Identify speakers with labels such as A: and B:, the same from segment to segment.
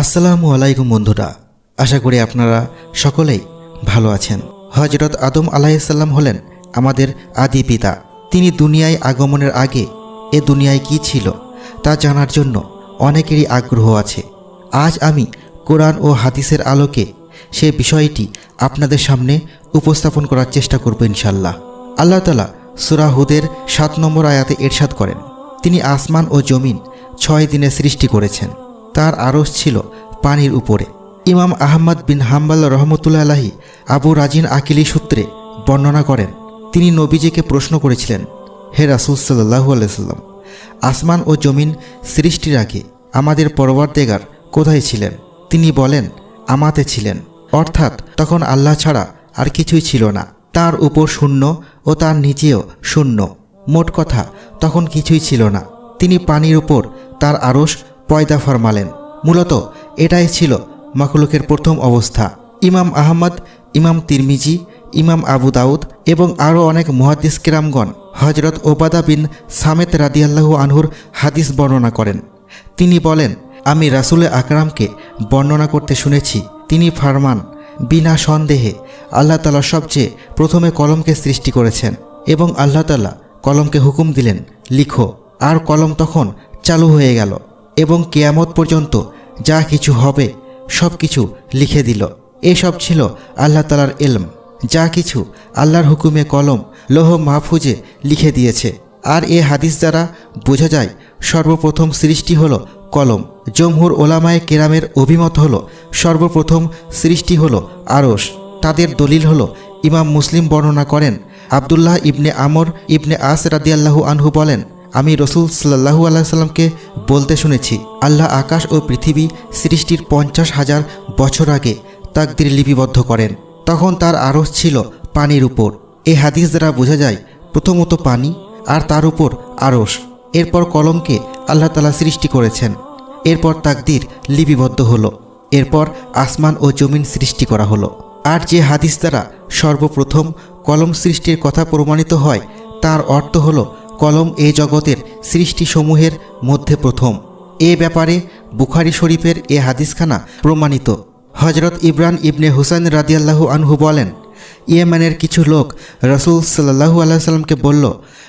A: আসসালামু আলাইকুম বন্ধুরা, আশা করি আপনারা সকলেই ভালো আছেন। হজরত আদম আলাইসাল্লাম হলেন আমাদের আদি পিতা। তিনি দুনিয়ায় আগমনের আগে এ দুনিয়ায় কি ছিল তা জানার জন্য অনেকেরই আগ্রহ আছে। আজ আমি কোরআন ও হাদিসের আলোকে সে বিষয়টি আপনাদের সামনে উপস্থাপন করার চেষ্টা করব ইনশাল্লাহ আল্লাহ তালা সুরাহুদের সাত নম্বর আয়াতে এরশাদ করেন, তিনি আসমান ও জমিন ছয় দিনে সৃষ্টি করেছেন। তার আরস ছিল পানির উপরে। ইমাম আহমদ বিন হাম্বাল রহমতুল্লা আলাহি আবু রাজিন আকিলি সূত্রে বর্ণনা করেন, তিনি নবীজিকে প্রশ্ন করেছিলেন, হে রাসুল সাল্লাহু আলাইসাল্লাম আসমান ও জমিন সৃষ্টির আগে আমাদের পরবর্তেগার কোথায় ছিলেন? তিনি বলেন, আমাতে ছিলেন। অর্থাৎ তখন আল্লাহ ছাড়া আর কিছুই ছিল না। তার উপর শূন্য ও তার নিচেও শূন্য। মোট কথা, তখন কিছুই ছিল না। তিনি পানির উপর তার আড়স পয়দা ফরমালেন। মূলত এটাই ছিল মাকলুকের প্রথম অবস্থা। ইমাম আহমদ, ইমাম তিরমিজি, ইমাম আবু দাউদ এবং আরও অনেক মুহাদ্দিস কিরামগণ হজরত ওবাদা বিন সামেত রাদিয়াল্লাহু আনহুর হাদিস বর্ণনা করেন। তিনি বলেন, আমি রাসুলে আকরামকে বর্ণনা করতে শুনেছি। তিনি ফারমান, বিনা সন্দেহে আল্লাহ তালা সবচেয়ে প্রথমে কলমকে সৃষ্টি করেছেন এবং আল্লাহ তালা কলমকে হুকুম দিলেন, লিখো। আর কলম তখন চালু হয়ে গেল। এবং কেয়ামত পর্যন্ত যা কিছু হবে, সব কিছু লিখে দিল। এসব ছিল আল্লাহ তালার এলম যা কিছু আল্লাহর হুকুমে কলম, লোহ মাহফুজে লিখে দিয়েছে। আর এ হাদিস দ্বারা বোঝা যায়, সর্বপ্রথম সৃষ্টি হল কলম। জমহুর ওলামায়ে কেরামের অভিমত হল, সর্বপ্রথম সৃষ্টি হল আরস তাদের দলিল হল, ইমাম মুসলিম বর্ণনা করেন, আবদুল্লাহ ইবনে আমর ইবনে আস রাদিয়াল্লাহু আনহু বলেন আমি রসুল সাল্লাহু আল্লাহ সাল্লামকে বলতে শুনেছি, আল্লাহ আকাশ ও পৃথিবী সৃষ্টির পঞ্চাশ হাজার বছর আগে তাকদির লিপিবদ্ধ করেন। তখন তার আরস ছিল পানির উপর। এই হাদিস দ্বারা বোঝা যায়, প্রথমত পানি আর তার উপর আরস। এরপর কলমকে আল্লাহ তালা সৃষ্টি করেছেন। এরপর তাকদির লিপিবদ্ধ হলো। এরপর আসমান ও জমিন সৃষ্টি করা হলো। আর যে হাদিস দ্বারা সর্বপ্রথম কলম সৃষ্টির কথা প্রমাণিত হয়, তার অর্থ হলো কলম এ জগতের সৃষ্টিসমূহের মধ্যে প্রথম। এ ব্যাপারে বুখারি শরীফের এ হাদিসখানা প্রমাণিত। হজরত ইব্রান ইবনে হুসাইন রাদিয়াল্লাহু আনহু বলেন, ইয়েমেনের কিছু লোক রসুল সাল্লাহু আল্লাহ বলল,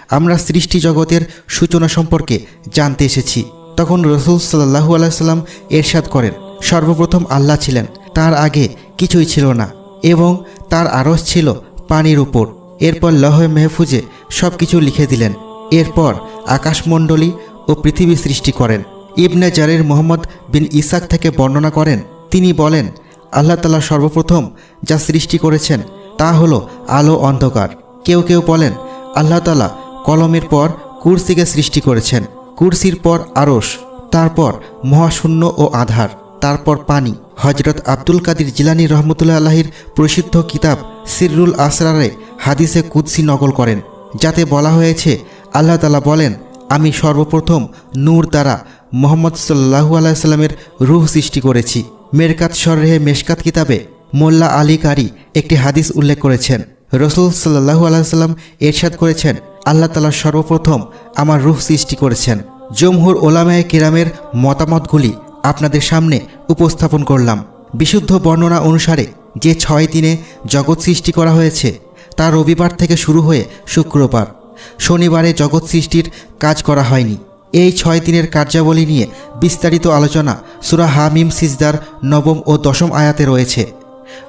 A: আমরা সৃষ্টি জগতের সূচনা সম্পর্কে জানতে এসেছি। তখন রসুল সাল্লাহু আলাইসাল্লাম এরশাদ করেন, সর্বপ্রথম আল্লাহ ছিলেন, তার আগে কিছুই ছিল না এবং তার আরস ছিল পানির উপর। এরপর লহে মেহফুজে সব কিছু লিখে দিলেন। এরপর আকাশমণ্ডলী ও পৃথিবী সৃষ্টি করেন। ইবনে জারির মোহাম্মদ বিন ইসাক থেকে বর্ণনা করেন, তিনি বলেন, আল্লাহ তালা সর্বপ্রথম যা সৃষ্টি করেছেন তা হলো আলো অন্ধকার। কেউ কেউ বলেন, আল্লাহ তালা কলমের পর কুরসিকে সৃষ্টি করেছেন, কুরসির পর আরস তারপর মহাশূন্য ও আধার, তারপর পানি। হজরত আব্দুল কাদির জিলানি রহমতুল্লাহ আল্লাহির প্রসিদ্ধ কিতাব সিররুল আসরারে হাদিসে কুদ্সি নকল করেন, যাতে বলা হয়েছে আল্লাহ তালা বলেন, আমি সর্বপ্রথম নূর দ্বারা মোহাম্মদ সাল্লাহু আলাইস্লামের রুহ সৃষ্টি করেছি। মেরকাত সররেহে মেশকাত কিতাবে মোল্লা আলী কারি একটি হাদিস উল্লেখ করেছেন। রসুল সাল্লাহু আলাইসাল্লাম এরশাদ করেছেন, আল্লাহ তালা সর্বপ্রথম আমার রুহ সৃষ্টি করেছেন। জমহুর ওলামায় কিরামের মতামতগুলি আপনাদের সামনে উপস্থাপন করলাম। বিশুদ্ধ বর্ণনা অনুসারে যে ছয় দিনে জগৎ সৃষ্টি করা হয়েছে, তা রবিবার থেকে শুরু হয়ে শুক্রবার। শনিবারে জগৎ সৃষ্টির কাজ করা হয়নি। এই ছয় দিনের কার্যাবলী নিয়ে বিস্তারিত আলোচনা সুরা হামিম সিজদার নবম ও দশম আয়াতে রয়েছে।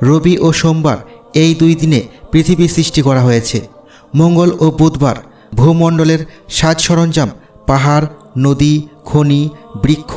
A: রবি ও সোমবার এই দুই দিনে পৃথিবী সৃষ্টি করা হয়েছে। মঙ্গল ও বুধবার ভূমণ্ডলের সাজ সরঞ্জাম, পাহাড়, নদী, খনি, বৃক্ষ,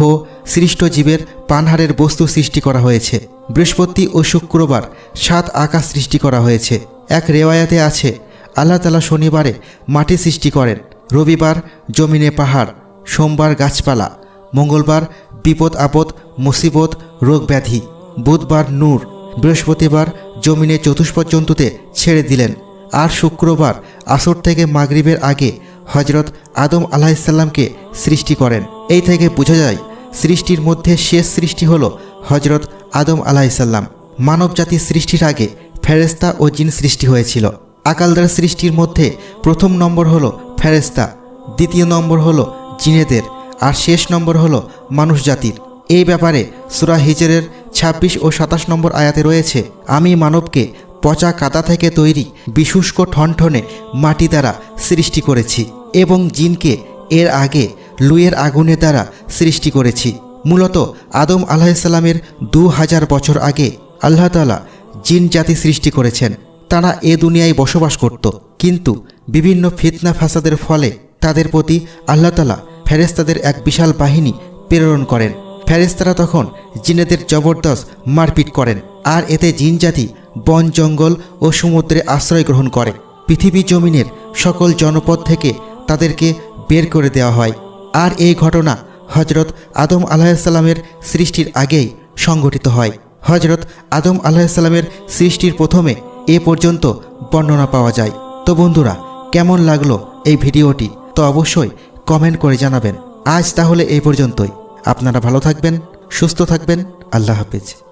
A: সৃষ্ট জীবের পানহারের বস্তু সৃষ্টি করা হয়েছে। বৃহস্পতি ও শুক্রবার সাত আকাশ সৃষ্টি করা হয়েছে। এক রেওয়ায়াতে আছে আল্লাহ তালা শনিবারে মাটি সৃষ্টি করেন। রবিবার জমিনে পাহাড়, সোমবার গাছপালা, মঙ্গলবার বিপদ, আপদ, মুসিবত, রোগ ব্যাধি, বুধবার নূর, বৃহস্পতিবার জমিনে চতুষ্পদ জন্তুতে ছেড়ে দিলেন। আর শুক্রবার আসর থেকে মাগরিবের আগে হজরত আদম আলাহিসাল্লামকে সৃষ্টি করেন। এই থেকে বোঝা যায়, সৃষ্টির মধ্যে শেষ সৃষ্টি হল হজরত আদম আলাহিসাল্লাম মানবজাতি সৃষ্টির আগে ফেরেস্তা ও জিন সৃষ্টি হয়েছিল। আকালদার সৃষ্টির মধ্যে প্রথম নম্বর হলো ফেরেস্তা দ্বিতীয় নম্বর হলো জিনেদের, আর শেষ নম্বর হলো মানুষ জাতির। এই ব্যাপারে সুরা হিজরের ২৬ ও সাতাশ নম্বর আয়াতে রয়েছে, আমি মানবকে পচা কাদা থেকে তৈরি বিশুষ্ক ঠনঠনে মাটি দ্বারা সৃষ্টি করেছি এবং জিনকে এর আগে লুয়ের আগুনের দ্বারা সৃষ্টি করেছি। মূলত আদম আলাহিসাল্লামের দু হাজার বছর আগে আল্লাহ তালা জিন জাতি সৃষ্টি করেছেন। তারা এ দুনিয়ায় বসবাস করত। কিন্তু বিভিন্ন ফিতনা ফাসাদের ফলে তাদের প্রতি আল্লাহতালা ফেরেস্তাদের এক বিশাল বাহিনী প্রেরণ করেন। ফেরেস্তারা তখন জিনেদের জবরদস্ত মারপিট করেন আর এতে জিন জাতি, বন জঙ্গল ও সমুদ্রে আশ্রয় গ্রহণ করে। পৃথিবী জমিনের সকল জনপদ থেকে তাদেরকে বের করে দেওয়া হয়। আর এই ঘটনা হজরত আদম আলাহিসাল্লামের সৃষ্টির আগেই সংঘটিত হয়। হজরত আদম আলাহিসাল্লামের সৃষ্টির প্রথমে এ পর্যন্ত বর্ণনা পাওয়া যায়। তো বন্ধুরা, কেমন লাগল এই ভিডিওটি? তো অবশ্যই কমেন্ট করে জানাবেন। আজ তাহলে এই পর্যন্তই। আপনারা ভালো থাকবেন, সুস্থ থাকবেন। আল্লাহ হাফিজ।